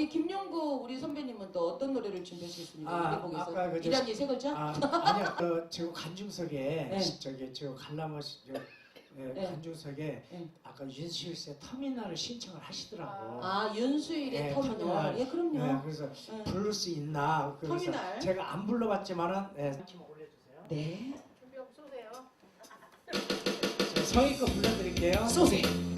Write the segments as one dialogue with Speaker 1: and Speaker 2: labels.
Speaker 1: 우리 김영구 우리 선배님은 또 어떤 노래를 준비하시겠습니까?
Speaker 2: 아, 아까 그 저-
Speaker 1: 이란이 세 글자?
Speaker 2: 아, 아니요. 그 지금 간중석에
Speaker 1: 네.
Speaker 2: 저기 저 관람을 저, 예,
Speaker 1: 네.
Speaker 2: 간중석에
Speaker 1: 네.
Speaker 2: 아까 윤수일 씨의 터미널을 신청을 하시더라고.
Speaker 1: 아 윤수일의
Speaker 2: 네,
Speaker 1: 터미널.
Speaker 2: 터미널.
Speaker 1: 예 그럼요.
Speaker 2: 네, 그래서
Speaker 1: 네.
Speaker 2: 부를 수 있나 그래서
Speaker 1: 터미널.
Speaker 2: 제가 안 불러봤지만은 네. 올려주세요.
Speaker 1: 네.
Speaker 3: 준비하고 쏘세요.
Speaker 2: 저 성의 거 불러드릴게요.
Speaker 1: 쏘세요.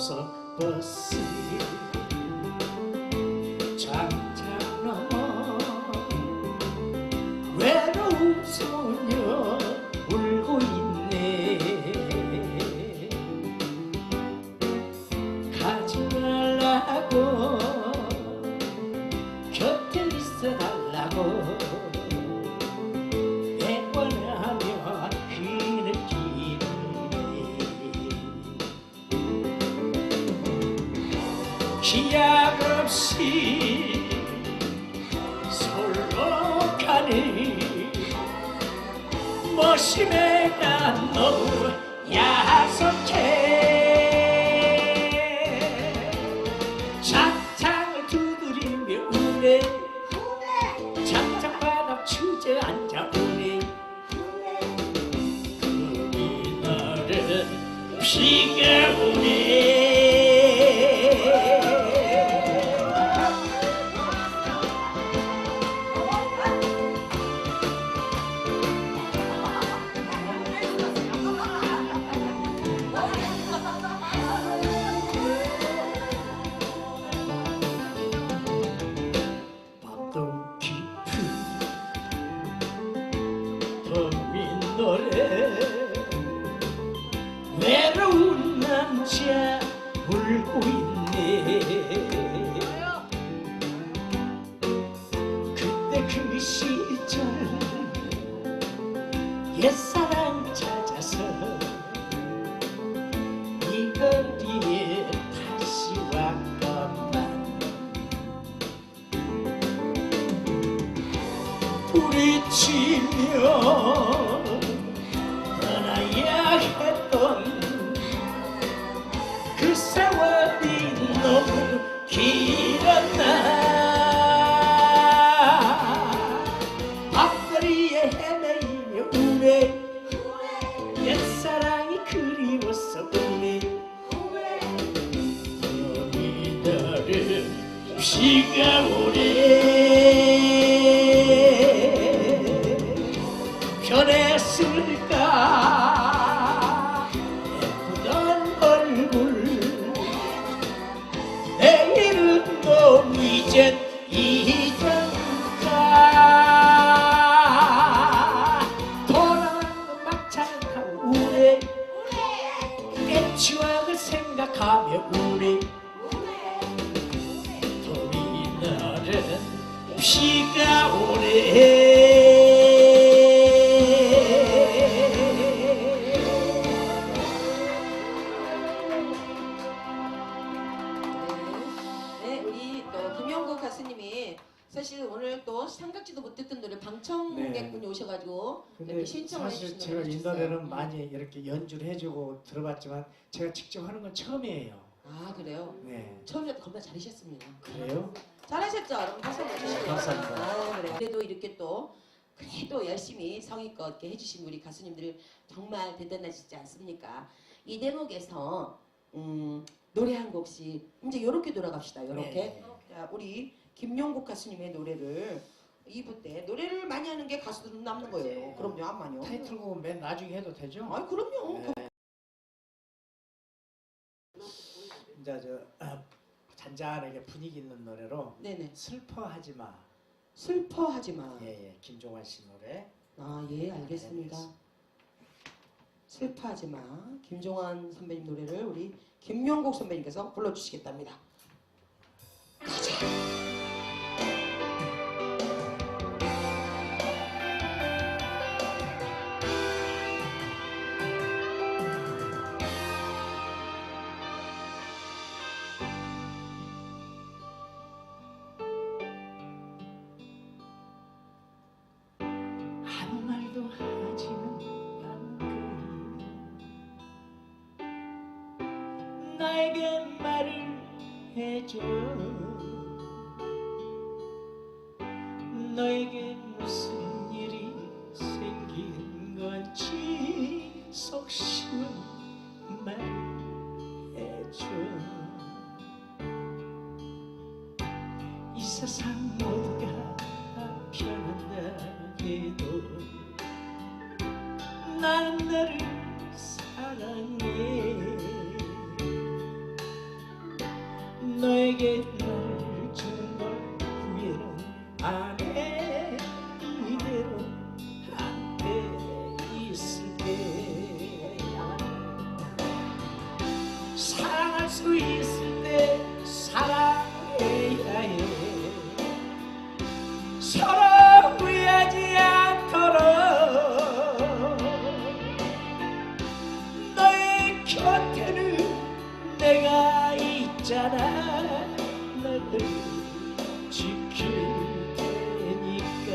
Speaker 2: 고속 없이 솔로 가니 멋심에가 너무 야속해. 장창을 두드리며 우네. 장창바닥 주저앉아 우네. 그날은 비가 오네 노래. 외로운 남자 울고 있네. 그때 그 시절 옛사랑 찾아서 이 거리에 다시 왔건만. 부딪히며 비가 오네 변했을까? 예쁘던 얼굴 내일은 너무 이젠 잊었다 막차를 타고 우네 옛 추억을 생각하며 우리 비가 오네
Speaker 1: 네, 우리 또 김영구 가수님이 사실 오늘 또 생각지도 못했던 노래 방청객분이 오셔가지고
Speaker 2: 근데
Speaker 1: 이렇게 신청을
Speaker 2: 사실
Speaker 1: 해주신
Speaker 2: 제가
Speaker 1: 노래.
Speaker 2: 노래는 많이 이렇게 연주를 해주고 들어봤지만 제가 직접 하는 건 처음이에요.
Speaker 1: 아 그래요?
Speaker 2: 네.
Speaker 1: 처음이라도 겁나 잘하셨습니다.
Speaker 2: 그래요?
Speaker 1: 잘하셨죠? 여러분 박수 한번 주시고요.
Speaker 2: 감사합니다.
Speaker 1: 아, 그래요. 그래도 이렇게 또 그래도 열심히 성의껏 이렇게 해주신 우리 가수님들 정말 대단하시지 않습니까? 이 대목에서 음, 노래 한 곡씩 이제 이렇게 돌아갑시다. 이렇게
Speaker 2: 네.
Speaker 1: 자, 우리 김용국 가수님의 노래를 2부 때 노래를 많이 하는 게 가수들은 남는 거예요. 그럼요, 안만요.
Speaker 2: 타이틀곡은 맨 나중에 해도 되죠?
Speaker 1: 아, 그럼요.
Speaker 2: 네. 이제 저 아, 잔잔하게 분위기 있는 노래로
Speaker 1: 네네.
Speaker 2: 슬퍼하지 마.
Speaker 1: 슬퍼하지 마.
Speaker 2: 예, 예. 김종환 씨 노래.
Speaker 1: 아, 예, 알겠습니다. 슬퍼하지 마. 김종환 선배님 노래를 우리 김용국 선배님께서 불러주시겠답니다.
Speaker 2: 나에게 말을 해줘. 너에게 무슨 일이 생긴 건지 속 시원 말해줘. 이 세상 모두가 변한다 해도 나는 너를 사랑해 너에게 나를 주는 걸 후회는 안해 이대로 함께 있을게 사랑할 수 있을 있잖아. 너를 지킬 테니까.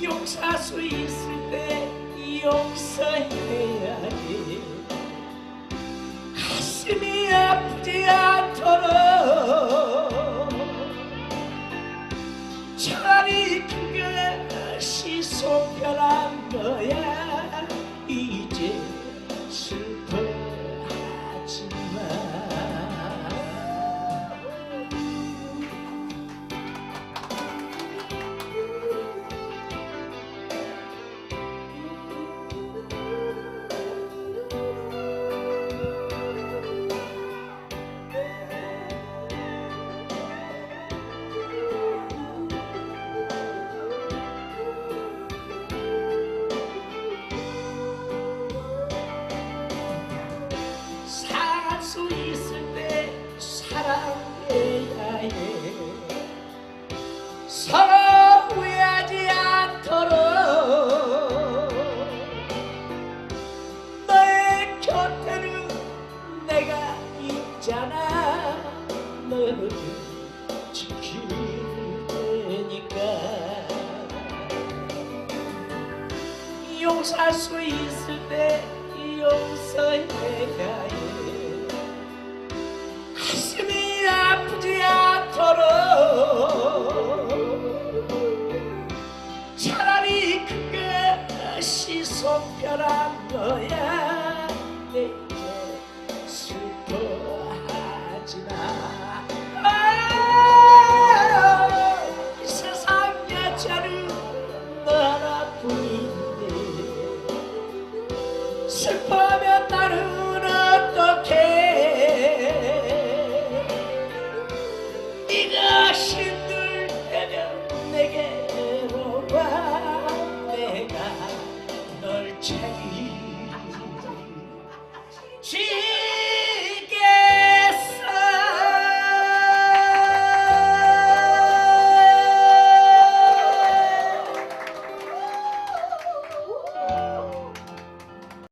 Speaker 2: 용서할 수 있을 때 용서해야 해 서로 후회하지 않도록 너의 곁에는 내가 있잖아. 너를 지킬 테니까 용서할 수 있을 때 용서해야 해 그것이 속별한 거야 내게 슬퍼하지 마 세상에 저는 너나뿐인데 슬퍼하면 나는 어떻게 thank you.